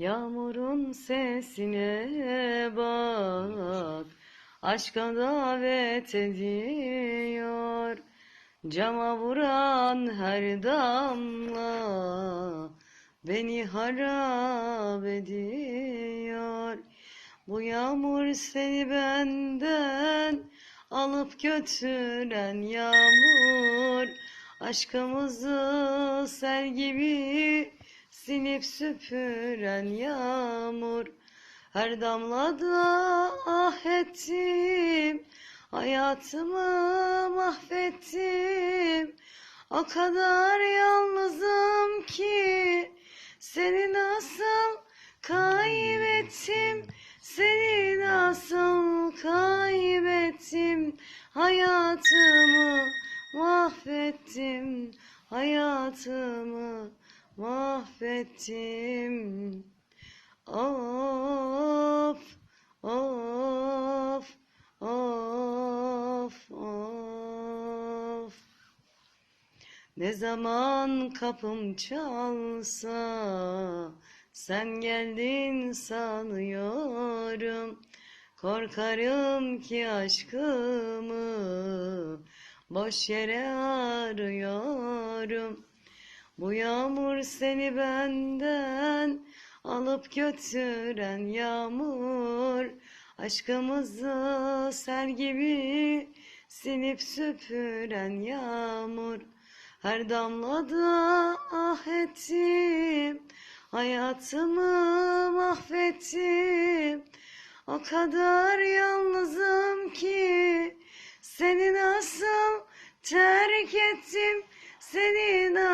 Yağmurun sesine bak, aşka davet ediyor. Cama vuran her damla beni harap ediyor. Bu yağmur seni benden alıp götüren yağmur. Aşkımızı sel gibi silip süpüren yağmur. Her damlada ah ettim, hayatımı mahvettim. O kadar yalnızım ki seni nasıl kaybettim, seni nasıl kaybettim. Hayatımı mahvettim, hayatımı mahvettim. Of, of, of, of. Ne zaman kapım çalsa sen geldin sanıyorum. Korkarım ki aşkımı boş yere arıyorum. Bu yağmur seni benden alıp götüren yağmur. Aşkımızı sel gibi silip süpüren yağmur. Her damlada ah ettim, hayatımı mahvettim. O kadar yalnızım ki seni nasıl terk ettim, seni nasıl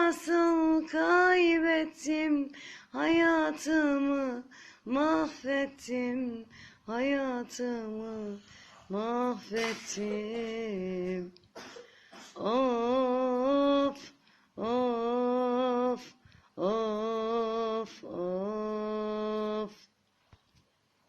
kaybettim. Hayatımı mahvettim, hayatımı mahvettim.